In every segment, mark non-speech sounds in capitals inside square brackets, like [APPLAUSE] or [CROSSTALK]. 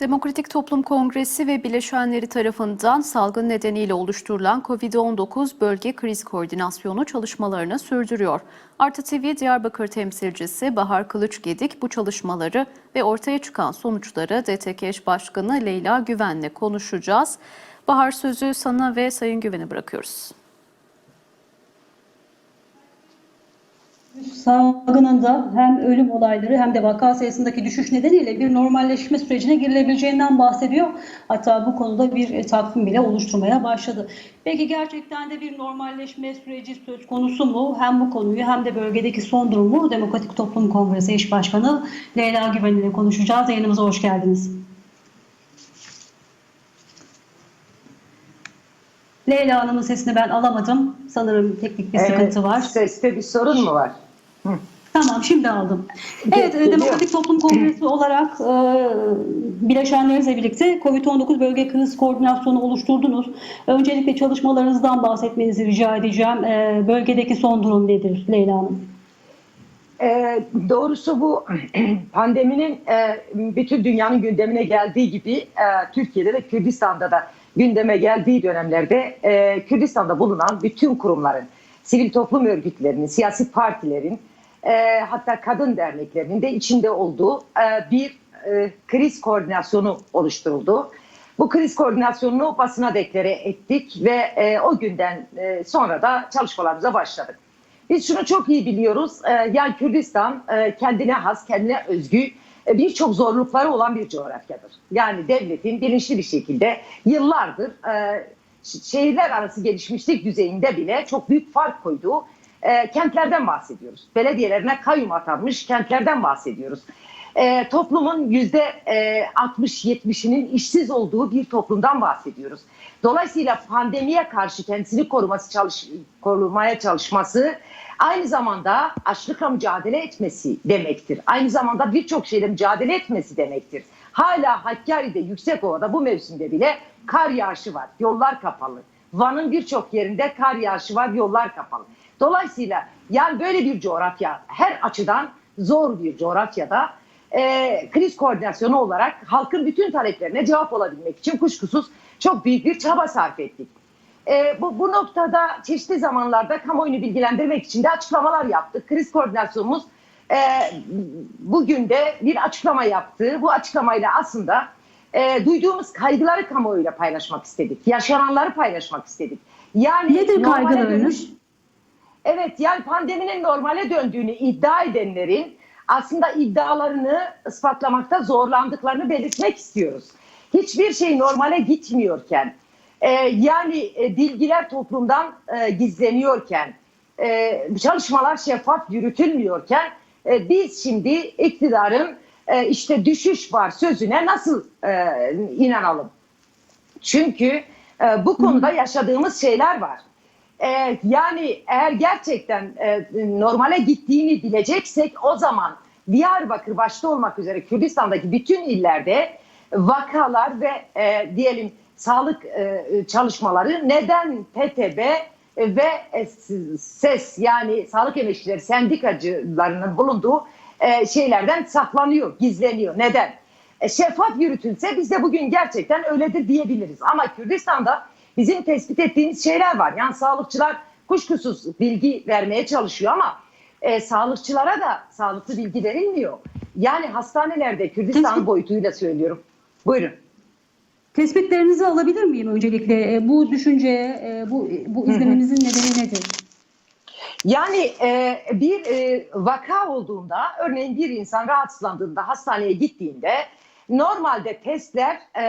Demokratik Toplum Kongresi ve bileşenleri tarafından salgın nedeniyle oluşturulan COVID-19 Bölge Kriz Koordinasyonu çalışmalarını sürdürüyor. Artı TV Diyarbakır temsilcisi Bahar Kılıçgedik bu çalışmaları ve ortaya çıkan sonuçları DTK eş başkanı Leyla Güven'le konuşacağız. Bahar sözü sana ve Sayın Güven'e bırakıyoruz. Salgınında hem ölüm olayları hem de vaka sayısındaki düşüş nedeniyle bir normalleşme sürecine girilebileceğinden bahsediyor. Hatta bu konuda bir e, takvim bile oluşturmaya başladı. Peki gerçekten de bir normalleşme süreci söz konusu mu? Hem bu konuyu hem de bölgedeki son durumu Demokratik Toplum Kongresi Eş Başkanı Leyla Güven ile konuşacağız. Yayınımıza hoş geldiniz. Leyla Hanım'ın sesini ben alamadım. Sanırım teknik bir sıkıntı var. Seste bir sorun mu var? Tamam şimdi aldım. Evet e, Geliyor. Demokratik Toplum Kongresi olarak e, bileşenlerinizle birlikte COVID-19 Bölge Kriz Koordinasyonu oluşturdunuz. Öncelikle çalışmalarınızdan bahsetmenizi rica edeceğim. E, bölgedeki son durum nedir Leyla Hanım? Ee, doğrusu bu [CLEARS THROAT] pandeminin e, bütün dünyanın gündemine geldiği gibi e, Türkiye'de de Kürdistan'da da gündeme geldiği dönemlerde e, Kürdistan'da bulunan bütün kurumların, sivil toplum örgütlerinin, siyasi partilerin, e, hatta kadın derneklerinin de içinde olduğu e, bir e, kriz koordinasyonu oluşturuldu. Bu kriz koordinasyonunu basına deklare ettik ve e, o günden sonra da çalışmalarımıza başladık. Biz şunu çok iyi biliyoruz. E, yani Kürdistan kendine has, kendine özgü birçok zorlukları olan bir coğrafyadır. Yani devletin bilinçli bir şekilde yıllardır şehirler arası gelişmişlik düzeyinde bile çok büyük fark koyduğu e, kentlerden bahsediyoruz. Belediyelerine kayyum atanmış kentlerden bahsediyoruz. E, toplumun yüzde e, 60-70'inin işsiz olduğu bir toplumdan bahsediyoruz. Dolayısıyla pandemiye karşı kendisini koruması çalış, korumaya çalışması aynı zamanda açlıkla mücadele etmesi demektir. Aynı zamanda birçok şeyle mücadele etmesi demektir. Hala Hakkari'de, Yüksekova'da bu mevsimde bile kar yağışı var. Yollar kapalı. Van'ın birçok yerinde kar yağışı var, yollar kapalı. Dolayısıyla yani böyle bir coğrafya her açıdan zor bir coğrafyada e, kriz koordinasyonu olarak halkın bütün taleplerine cevap olabilmek için kuşkusuz çok büyük bir çaba sarf ettik. E, bu, bu noktada çeşitli zamanlarda kamuoyunu bilgilendirmek için de açıklamalar yaptık. Kriz koordinasyonumuz e, bugün de bir açıklama yaptı. Bu açıklamayla aslında e, duyduğumuz kaygıları kamuoyuyla paylaşmak istedik. Yaşananları paylaşmak istedik. Yani Nedir kaygılarınız? dönüş- Evet yani pandeminin normale döndüğünü iddia edenlerin aslında iddialarını ispatlamakta zorlandıklarını belirtmek istiyoruz. Hiçbir şey normale gitmiyorken e, yani e, bilgiler toplumdan e, gizleniyorken e, çalışmalar şeffaf yürütülmüyorken e, biz şimdi iktidarın e, işte düşüş var sözüne nasıl e, inanalım? Çünkü e, bu konuda yaşadığımız şeyler var. E, yani eğer gerçekten e, normale gittiğini bileceksek o zaman Diyarbakır başta olmak üzere Kürdistan'daki bütün illerde vakalar ve e, diyelim sağlık e, çalışmaları neden TTB ve e, SES yani sağlık emekçileri sendikacılarının bulunduğu e, şeylerden saklanıyor, gizleniyor. Neden? E, şeffaf yürütülse biz de bugün gerçekten öyledir diyebiliriz. Ama Kürdistan'da bizim tespit ettiğimiz şeyler var. Yani sağlıkçılar kuşkusuz bilgi vermeye çalışıyor ama e, sağlıkçılara da sağlıklı bilgi verilmiyor. Yani hastanelerde Kürdistan Tespit- boyutuyla söylüyorum. Buyurun. Tespitlerinizi alabilir miyim öncelikle? E, bu düşünceye, bu, bu izlemenizin nedeni nedir? Yani e, bir e, vaka olduğunda, örneğin bir insan rahatsızlandığında, hastaneye gittiğinde normalde testler e,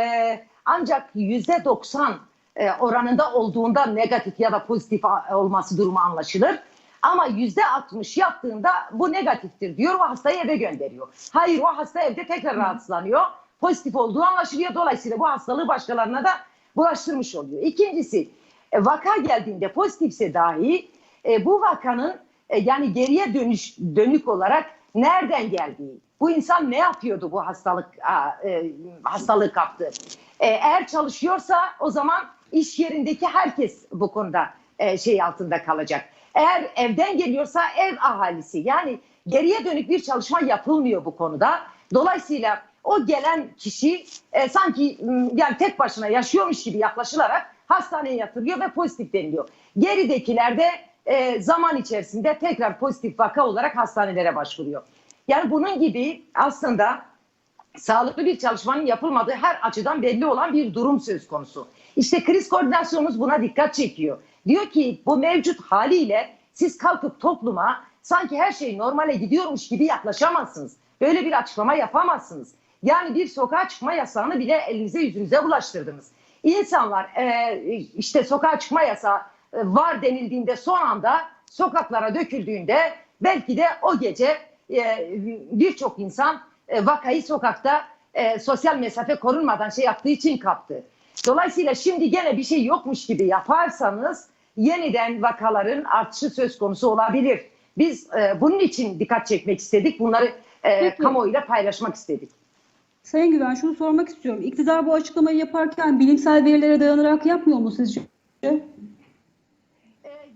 ancak yüzde 90 e, oranında olduğunda negatif ya da pozitif olması durumu anlaşılır. Ama yüzde 60 yaptığında bu negatiftir diyor ve hastayı eve gönderiyor. Hayır o hasta evde tekrar rahatsızlanıyor. Pozitif olduğu anlaşılıyor. Dolayısıyla bu hastalığı başkalarına da bulaştırmış oluyor. İkincisi e, vaka geldiğinde pozitifse dahi e, bu vakanın e, yani geriye dönüş dönük olarak nereden geldiği, bu insan ne yapıyordu bu hastalık a, e, hastalığı kaptı. E, eğer çalışıyorsa o zaman iş yerindeki herkes bu konuda e, şey altında kalacak. Eğer evden geliyorsa ev ahalisi yani geriye dönük bir çalışma yapılmıyor bu konuda. Dolayısıyla o gelen kişi e, sanki yani tek başına yaşıyormuş gibi yaklaşılarak hastaneye yatırılıyor ve pozitif deniliyor. Geridekiler de e, zaman içerisinde tekrar pozitif vaka olarak hastanelere başvuruyor. Yani bunun gibi aslında sağlıklı bir çalışmanın yapılmadığı her açıdan belli olan bir durum söz konusu. İşte kriz koordinasyonumuz buna dikkat çekiyor. Diyor ki bu mevcut haliyle siz kalkıp topluma sanki her şey normale gidiyormuş gibi yaklaşamazsınız. Böyle bir açıklama yapamazsınız. Yani bir sokağa çıkma yasağını bile elinize yüzünüze bulaştırdınız. İnsanlar e, işte sokağa çıkma yasağı e, var denildiğinde son anda sokaklara döküldüğünde belki de o gece e, birçok insan e, vakayı sokakta e, sosyal mesafe korunmadan şey yaptığı için kaptı. Dolayısıyla şimdi gene bir şey yokmuş gibi yaparsanız yeniden vakaların artışı söz konusu olabilir. Biz e, bunun için dikkat çekmek istedik. Bunları e, Peki. kamuoyuyla paylaşmak istedik. Sayın Güven şunu sormak istiyorum. İktidar bu açıklamayı yaparken bilimsel verilere dayanarak yapmıyor mu sizce? Ee,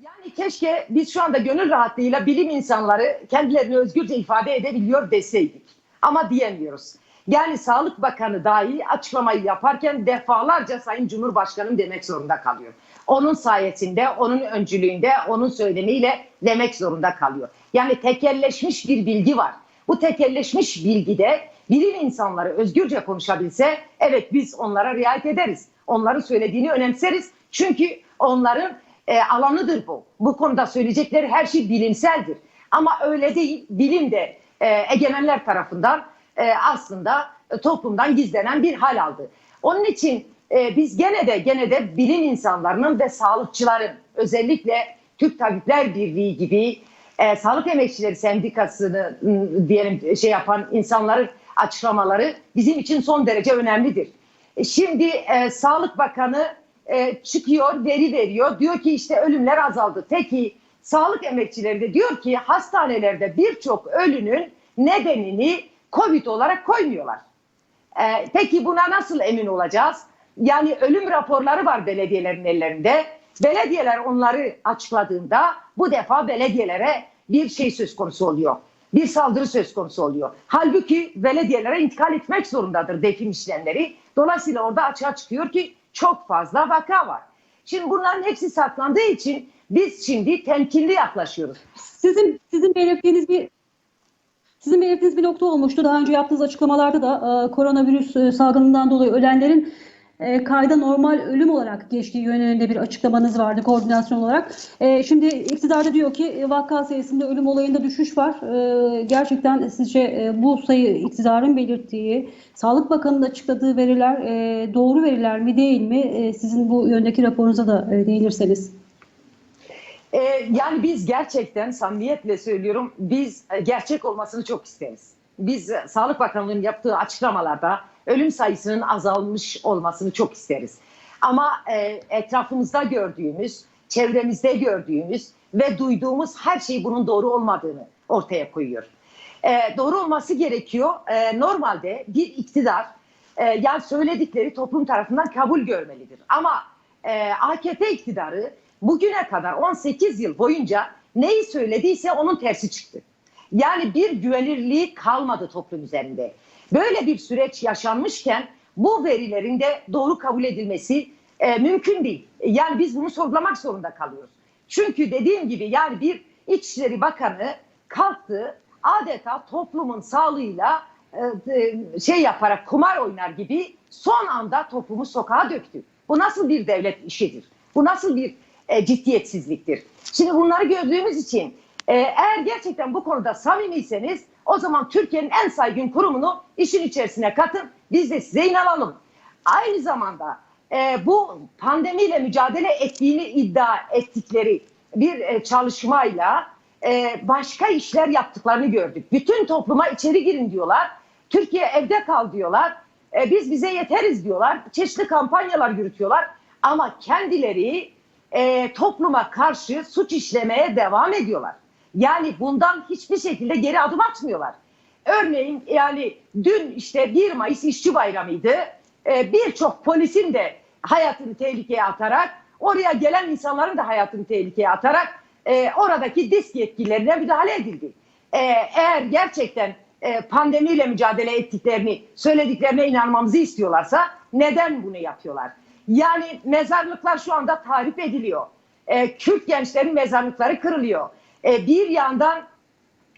Yani keşke biz şu anda gönül rahatlığıyla bilim insanları kendilerini özgürce ifade edebiliyor deseydik. Ama diyemiyoruz. Yani Sağlık Bakanı dahi açıklamayı yaparken defalarca Sayın Cumhurbaşkanım demek zorunda kalıyor. Onun sayesinde, onun öncülüğünde, onun söylemiyle demek zorunda kalıyor. Yani tekelleşmiş bir bilgi var. Bu tekelleşmiş bilgide bilim insanları özgürce konuşabilse evet biz onlara riayet ederiz. Onların söylediğini önemseriz. Çünkü onların e, alanıdır bu. Bu konuda söyleyecekleri her şey bilimseldir. Ama öyle değil. Bilim de e, egemenler tarafından e, aslında toplumdan gizlenen bir hal aldı. Onun için e, biz gene de gene de bilim insanlarının ve sağlıkçıların özellikle Türk Tabipler Birliği gibi e, Sağlık Emekçileri Sendikası'nı m, diyelim şey yapan insanların açıklamaları bizim için son derece önemlidir. E, Şimdi e, Sağlık Bakanı e, çıkıyor, veri veriyor. Diyor ki işte ölümler azaldı. Peki sağlık emekçileri de diyor ki hastanelerde birçok ölünün nedenini Covid olarak koymuyorlar. E, peki buna nasıl emin olacağız? Yani ölüm raporları var belediyelerin ellerinde. Belediyeler onları açıkladığında bu defa belediyelere bir şey söz konusu oluyor. Bir saldırı söz konusu oluyor. Halbuki belediyelere intikal etmek zorundadır defin işlemleri. Dolayısıyla orada açığa çıkıyor ki çok fazla vaka var. Şimdi bunların hepsi saklandığı için biz şimdi temkinli yaklaşıyoruz. Sizin sizin belirttiğiniz bir sizin belirttiğiniz bir nokta olmuştu. Daha önce yaptığınız açıklamalarda da e, koronavirüs e, salgınından dolayı ölenlerin e, kayda normal ölüm olarak geçtiği yönünde bir açıklamanız vardı koordinasyon olarak. E, şimdi iktidarda diyor ki e, vaka sayısında ölüm olayında düşüş var. E, gerçekten sizce e, bu sayı iktidarın belirttiği, Sağlık Bakanı'nın açıkladığı veriler e, doğru veriler mi değil mi? E, sizin bu yöndeki raporunuza da e, değinirseniz. Ee, yani biz gerçekten samimiyetle söylüyorum biz e, gerçek olmasını çok isteriz. Biz e, Sağlık Bakanlığı'nın yaptığı açıklamalarda ölüm sayısının azalmış olmasını çok isteriz. Ama e, etrafımızda gördüğümüz, çevremizde gördüğümüz ve duyduğumuz her şey bunun doğru olmadığını ortaya koyuyor. E, doğru olması gerekiyor. E, normalde bir iktidar e, yani söyledikleri toplum tarafından kabul görmelidir. Ama e, AKP iktidarı bugüne kadar 18 yıl boyunca neyi söylediyse onun tersi çıktı. Yani bir güvenirliği kalmadı toplum üzerinde. Böyle bir süreç yaşanmışken bu verilerin de doğru kabul edilmesi e, mümkün değil. Yani biz bunu sorgulamak zorunda kalıyoruz. Çünkü dediğim gibi yani bir İçişleri Bakanı kalktı adeta toplumun sağlığıyla e, e, şey yaparak kumar oynar gibi son anda toplumu sokağa döktü. Bu nasıl bir devlet işidir? Bu nasıl bir e, ciddiyetsizliktir? Şimdi bunları gördüğümüz için e, eğer gerçekten bu konuda samimiyseniz o zaman Türkiye'nin en saygın kurumunu işin içerisine katın. Biz de size inanalım. Aynı zamanda e, bu pandemiyle mücadele ettiğini iddia ettikleri bir e, çalışmayla e, başka işler yaptıklarını gördük. Bütün topluma içeri girin diyorlar. Türkiye evde kal diyorlar. E, biz bize yeteriz diyorlar. Çeşitli kampanyalar yürütüyorlar. Ama kendileri e, topluma karşı suç işlemeye devam ediyorlar. Yani bundan hiçbir şekilde geri adım atmıyorlar. Örneğin yani dün işte 1 Mayıs İşçi Bayramı'ydı. E, Birçok polisin de hayatını tehlikeye atarak, oraya gelen insanların da hayatını tehlikeye atarak e, oradaki disk yetkililerine müdahale edildi. E, eğer gerçekten e, pandemiyle mücadele ettiklerini, söylediklerine inanmamızı istiyorlarsa neden bunu yapıyorlar? Yani mezarlıklar şu anda tarif ediliyor. E, Kürt gençlerin mezarlıkları kırılıyor. E, bir yandan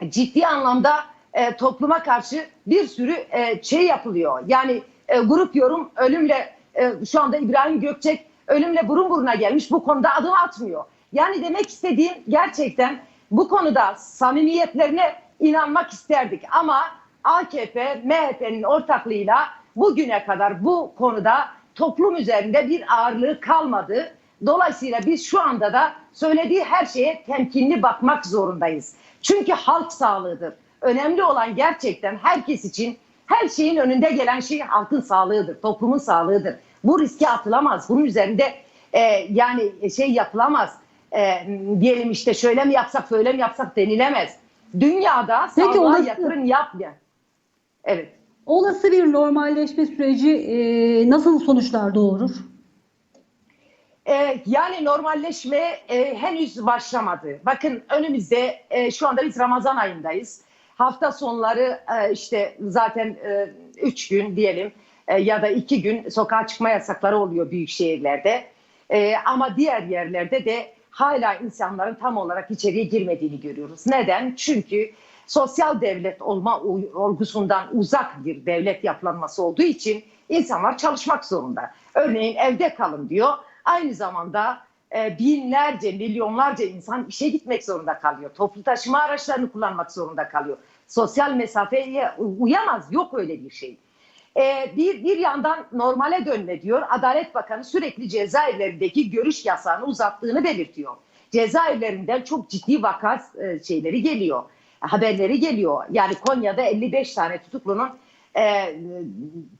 ciddi anlamda e, topluma karşı bir sürü e, şey yapılıyor. Yani e, grup yorum ölümle e, şu anda İbrahim Gökçek ölümle burun buruna gelmiş bu konuda adım atmıyor. Yani demek istediğim gerçekten bu konuda samimiyetlerine inanmak isterdik ama AKP, MHP'nin ortaklığıyla bugüne kadar bu konuda toplum üzerinde bir ağırlığı kalmadı. Dolayısıyla biz şu anda da söylediği her şeye temkinli bakmak zorundayız. Çünkü halk sağlığıdır. Önemli olan gerçekten herkes için her şeyin önünde gelen şey halkın sağlığıdır, toplumun sağlığıdır. Bu riske atılamaz. Bunun üzerinde e, yani şey yapılamaz. E, diyelim işte şöyle mi yapsak, böyle mi yapsak denilemez. Dünyada Peki, sağlığa yatırım yapmayan. Evet. Olası bir normalleşme süreci e, nasıl sonuçlar doğurur? Ee, yani normalleşme e, henüz başlamadı. Bakın önümüzde e, şu anda biz Ramazan ayındayız. Hafta sonları e, işte zaten 3 gün diyelim e, ya da 2 gün sokağa çıkma yasakları oluyor büyük şehirlerde. E, ama diğer yerlerde de hala insanların tam olarak içeriye girmediğini görüyoruz. Neden? Çünkü sosyal devlet olma olgusundan uzak bir devlet yapılanması olduğu için insanlar çalışmak zorunda. Örneğin evde kalın diyor. Aynı zamanda e, binlerce, milyonlarca insan işe gitmek zorunda kalıyor. Toplu taşıma araçlarını kullanmak zorunda kalıyor. Sosyal mesafeye uyamaz. Yok öyle bir şey. E, bir, bir yandan normale dönme diyor. Adalet Bakanı sürekli cezaevlerindeki görüş yasağını uzattığını belirtiyor. Cezaevlerinden çok ciddi vaka e, şeyleri geliyor. Haberleri geliyor. Yani Konya'da 55 tane tutuklunun e,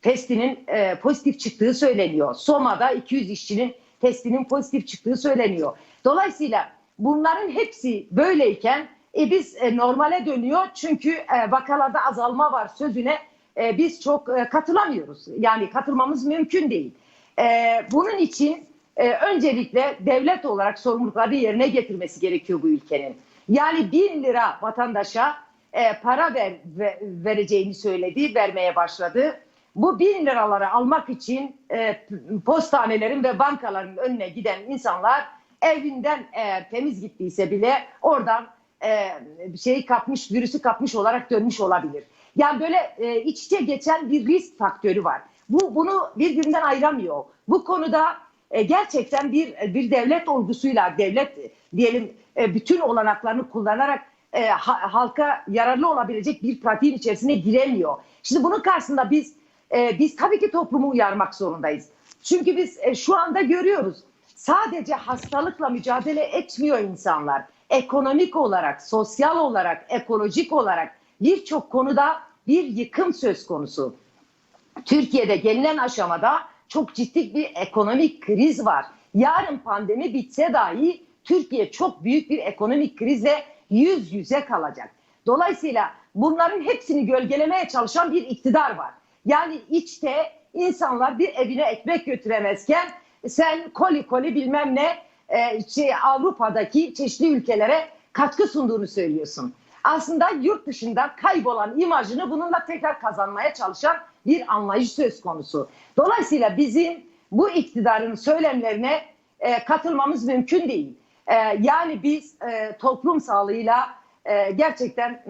testinin e, pozitif çıktığı söyleniyor. Soma'da 200 işçinin testinin pozitif çıktığı söyleniyor. Dolayısıyla bunların hepsi böyleyken e, biz e, normale dönüyor çünkü e, vakalarda azalma var sözüne e, biz çok e, katılamıyoruz. Yani katılmamız mümkün değil. E, bunun için e, öncelikle devlet olarak sorumlulukları yerine getirmesi gerekiyor bu ülkenin. Yani bin lira vatandaşa e, para ver, ve- vereceğini söyledi, vermeye başladı. Bu bin liraları almak için e, postanelerin ve bankaların önüne giden insanlar evinden eğer temiz gittiyse bile oradan e, şeyi kapmış, virüsü kapmış olarak dönmüş olabilir. Yani böyle e, iç içe geçen bir risk faktörü var. Bu bunu birbirinden ayıramıyor. Bu konuda e, gerçekten bir bir devlet olgusuyla devlet e, diyelim e, bütün olanaklarını kullanarak e, ha- halka yararlı olabilecek bir pratiğin içerisine giremiyor. Şimdi bunun karşısında biz e, biz tabii ki toplumu uyarmak zorundayız. Çünkü biz e, şu anda görüyoruz. Sadece hastalıkla mücadele etmiyor insanlar. Ekonomik olarak, sosyal olarak, ekolojik olarak birçok konuda bir yıkım söz konusu. Türkiye'de gelinen aşamada çok ciddi bir ekonomik kriz var. Yarın pandemi bitse dahi Türkiye çok büyük bir ekonomik krize yüz yüze kalacak. Dolayısıyla bunların hepsini gölgelemeye çalışan bir iktidar var. Yani içte insanlar bir evine ekmek götüremezken sen koli koli bilmem ne e, şey, Avrupa'daki çeşitli ülkelere katkı sunduğunu söylüyorsun. Aslında yurt dışında kaybolan imajını bununla tekrar kazanmaya çalışan bir anlayış söz konusu. Dolayısıyla bizim bu iktidarın söylemlerine e, katılmamız mümkün değil. E, yani biz e, toplum sağlığıyla e, gerçekten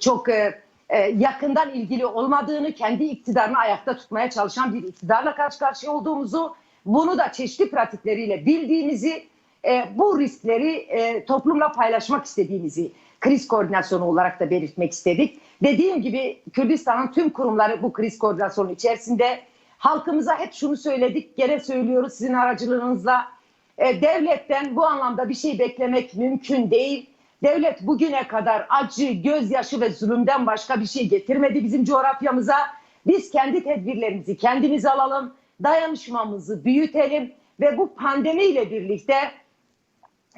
çok e, e, yakından ilgili olmadığını, kendi iktidarını ayakta tutmaya çalışan bir iktidarla karşı karşıya olduğumuzu, bunu da çeşitli pratikleriyle bildiğimizi, e, bu riskleri e, toplumla paylaşmak istediğimizi kriz koordinasyonu olarak da belirtmek istedik. Dediğim gibi Kürdistan'ın tüm kurumları bu kriz koordinasyonu içerisinde. Halkımıza hep şunu söyledik, gene söylüyoruz sizin aracılığınızla. E, devletten bu anlamda bir şey beklemek mümkün değil. Devlet bugüne kadar acı, gözyaşı ve zulümden başka bir şey getirmedi bizim coğrafyamıza. Biz kendi tedbirlerimizi kendimiz alalım, dayanışmamızı büyütelim ve bu pandemiyle birlikte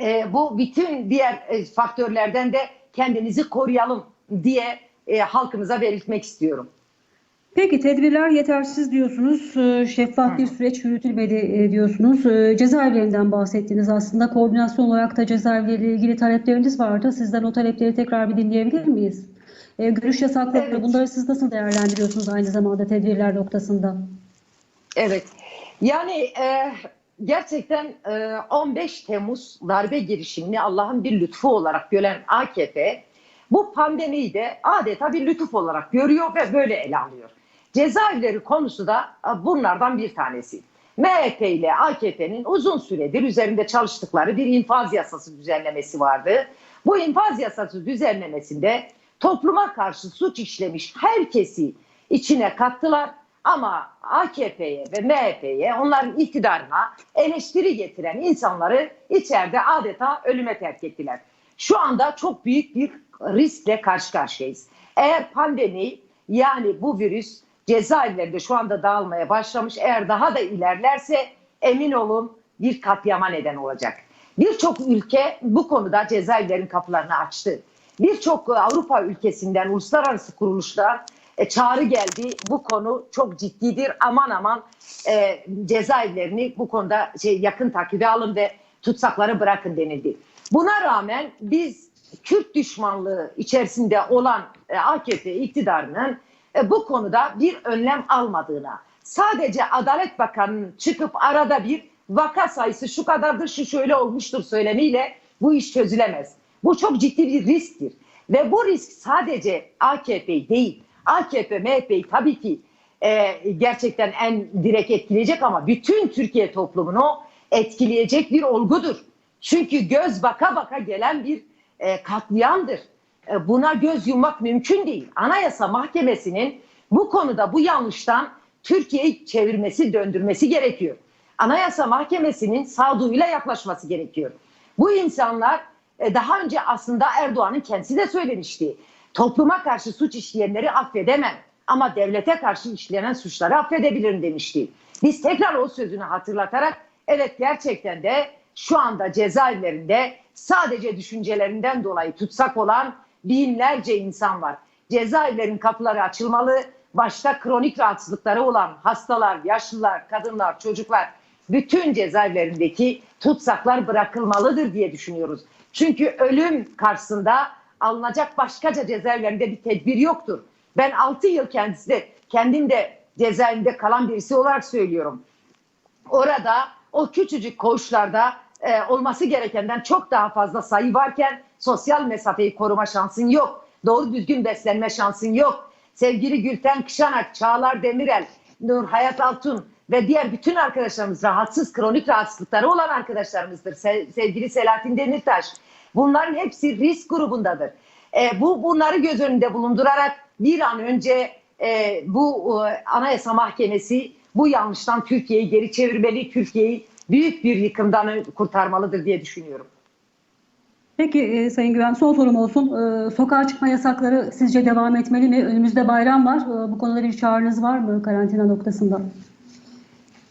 e, bu bütün diğer e, faktörlerden de kendimizi koruyalım diye e, halkımıza belirtmek istiyorum. Peki tedbirler yetersiz diyorsunuz. Ee, Şeffaf bir süreç yürütülmedi e, diyorsunuz. Ee, Cezaevlerinden bahsettiniz aslında. Koordinasyon olarak da cezaevleriyle ilgili talepleriniz vardı. Sizden o talepleri tekrar bir dinleyebilir miyiz? e, görüş yasakları Evet. bunları siz nasıl değerlendiriyorsunuz aynı zamanda tedbirler noktasında? Evet. Yani e, gerçekten e, 15 Temmuz darbe girişimini Allah'ın bir lütfu olarak gören AKP bu pandemiyi de adeta bir lütuf olarak görüyor ve böyle ele alıyor. Cezaevleri konusu da e, bunlardan bir tanesi. MHP ile AKP'nin uzun süredir üzerinde çalıştıkları bir infaz yasası düzenlemesi vardı. Bu infaz yasası düzenlemesinde topluma karşı suç işlemiş herkesi içine kattılar ama AKP'ye ve MHP'ye onların iktidarına eleştiri getiren insanları içeride adeta ölüme terk ettiler. Şu anda çok büyük bir riskle karşı karşıyayız. Eğer pandemi yani bu virüs cezaevlerinde şu anda dağılmaya başlamış eğer daha da ilerlerse emin olun bir katliama neden olacak. Birçok ülke bu konuda cezaevlerin kapılarını açtı. Birçok Avrupa ülkesinden uluslararası kuruluşlar e, çağrı geldi. Bu konu çok ciddidir. Aman aman e, cezaevlerini bu konuda şey yakın takibe alın ve tutsakları bırakın denildi. Buna rağmen biz Kürt düşmanlığı içerisinde olan e, AKP iktidarının e, bu konuda bir önlem almadığına, sadece Adalet Bakanı'nın çıkıp arada bir vaka sayısı şu kadardır, şu şöyle olmuştur söylemiyle bu iş çözülemez. Bu çok ciddi bir risktir. Ve bu risk sadece AKP değil, AKP, MHP'yi tabii ki e, gerçekten en direkt etkileyecek ama bütün Türkiye toplumunu etkileyecek bir olgudur. Çünkü göz baka baka gelen bir e, katliamdır. E, buna göz yummak mümkün değil. Anayasa Mahkemesi'nin bu konuda bu yanlıştan Türkiye'yi çevirmesi, döndürmesi gerekiyor. Anayasa Mahkemesi'nin sağduyuyla yaklaşması gerekiyor. Bu insanlar e, daha önce aslında Erdoğan'ın kendisi de söylemişti. Topluma karşı suç işleyenleri affedemem ama devlete karşı işlenen suçları affedebilirim demişti. Biz tekrar o sözünü hatırlatarak evet gerçekten de şu anda cezaevlerinde sadece düşüncelerinden dolayı tutsak olan binlerce insan var. Cezaevlerin kapıları açılmalı. Başta kronik rahatsızlıkları olan hastalar, yaşlılar, kadınlar, çocuklar bütün cezaevlerindeki tutsaklar bırakılmalıdır diye düşünüyoruz. Çünkü ölüm karşısında alınacak başkaca cezaevlerinde bir tedbir yoktur. Ben 6 yıl kendisi de kendim de cezaevinde kalan birisi olarak söylüyorum. Orada o küçücük koğuşlarda e, olması gerekenden çok daha fazla sayı varken sosyal mesafeyi koruma şansın yok. Doğru düzgün beslenme şansın yok. Sevgili Gülten Kışanak, Çağlar Demirel, Nur Hayat Altun ve diğer bütün arkadaşlarımız rahatsız, kronik rahatsızlıkları olan arkadaşlarımızdır. Se- sevgili Selahattin Demirtaş. Bunların hepsi risk grubundadır. E, bu bunları göz önünde bulundurarak bir an önce e, bu e, Anayasa Mahkemesi bu yanlıştan Türkiye'yi geri çevirmeli, Türkiye'yi büyük bir yıkımdan kurtarmalıdır diye düşünüyorum. Peki e, Sayın Güven son sorum olsun. E, sokağa çıkma yasakları sizce devam etmeli mi? Önümüzde bayram var. E, bu konuda bir çağrınız var mı karantina noktasında?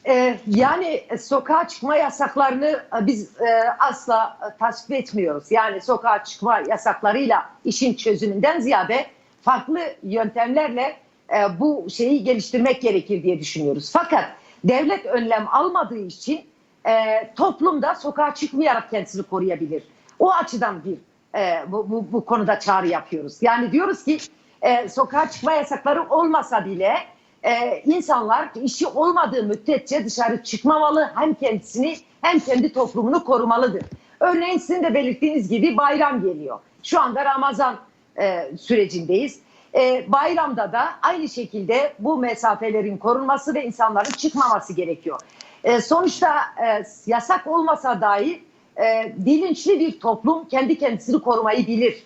Ee, yani sokağa çıkma yasaklarını e, biz e, asla e, tasvip etmiyoruz. Yani sokağa çıkma yasaklarıyla işin çözümünden ziyade farklı yöntemlerle e, bu şeyi geliştirmek gerekir diye düşünüyoruz. Fakat devlet önlem almadığı için e, toplumda sokağa çıkmayarak kendisini koruyabilir. O açıdan bir e, bu, bu, bu konuda çağrı yapıyoruz. Yani diyoruz ki e, sokağa çıkma yasakları olmasa bile e, insanlar işi olmadığı müddetçe dışarı çıkmamalı. Hem kendisini hem kendi toplumunu korumalıdır. Örneğin sizin de belirttiğiniz gibi bayram geliyor. Şu anda Ramazan e, sürecindeyiz. E, bayramda da aynı şekilde bu mesafelerin korunması ve insanların çıkmaması gerekiyor. E, sonuçta e, yasak olmasa dahi e, bilinçli bir toplum kendi kendisini korumayı bilir.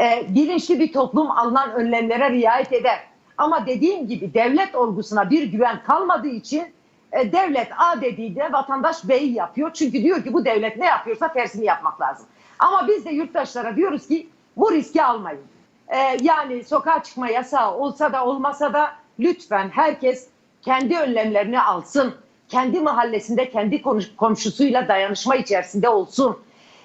E, bilinçli bir toplum alınan önlemlere riayet eder. Ama dediğim gibi devlet olgusuna bir güven kalmadığı için e, devlet A dediğinde vatandaş B'yi yapıyor. Çünkü diyor ki bu devlet ne yapıyorsa tersini yapmak lazım. Ama biz de yurttaşlara diyoruz ki bu riski almayın. E, yani sokağa çıkma yasağı olsa da olmasa da lütfen herkes kendi önlemlerini alsın. Kendi mahallesinde kendi komşusuyla dayanışma içerisinde olsun.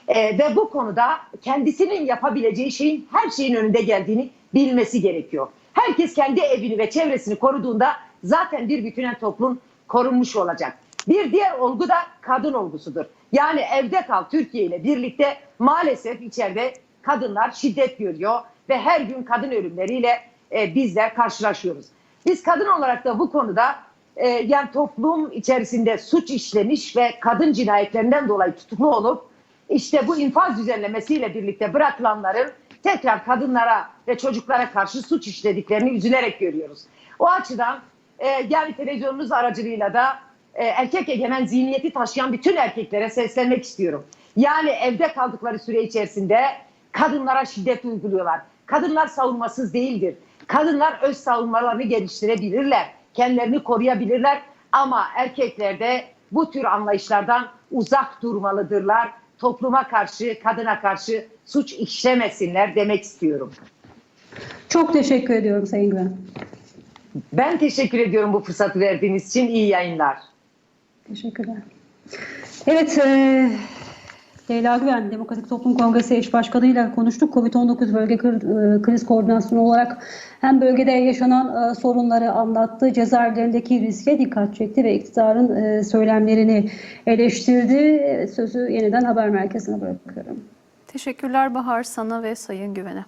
Ee, ve bu konuda kendisinin yapabileceği şeyin her şeyin önünde geldiğini bilmesi gerekiyor. Herkes kendi evini ve çevresini koruduğunda zaten bir bütünen toplum korunmuş olacak. Bir diğer olgu da kadın olgusudur. Yani evde kal Türkiye ile birlikte maalesef içeride kadınlar şiddet görüyor. ve her gün kadın ölümleriyle e, bizler karşılaşıyoruz. Biz kadın olarak da bu konuda e, yani toplum içerisinde suç işlemiş ve kadın cinayetlerinden dolayı tutuklu olup işte bu infaz düzenlemesiyle birlikte bırakılanların tekrar kadınlara ve çocuklara karşı suç işlediklerini üzülerek görüyoruz. O açıdan e, yani televizyonunuz aracılığıyla da e, erkek egemen zihniyeti taşıyan bütün erkeklere seslenmek istiyorum. Yani evde kaldıkları süre içerisinde kadınlara şiddet uyguluyorlar. Kadınlar savunmasız değildir. Kadınlar öz savunmalarını geliştirebilirler. Kendilerini koruyabilirler. Ama erkekler de bu tür anlayışlardan uzak durmalıdırlar. Topluma karşı, kadına karşı suç işlemesinler demek istiyorum. Çok teşekkür ediyorum Sayın Güven. Ben teşekkür ediyorum bu fırsatı verdiğiniz için. İyi yayınlar. Teşekkürler. Evet, e, Leyla Güven, Demokratik Toplum Kongresi eş başkanıyla konuştuk. Covid-19 bölge e, kriz koordinasyonu olarak hem bölgede yaşanan e, sorunları anlattı, cezaevlerindeki riske dikkat çekti ve iktidarın e, söylemlerini eleştirdi. Sözü yeniden haber merkezine bırakıyorum. Teşekkürler Bahar sana ve Sayın Güven'e.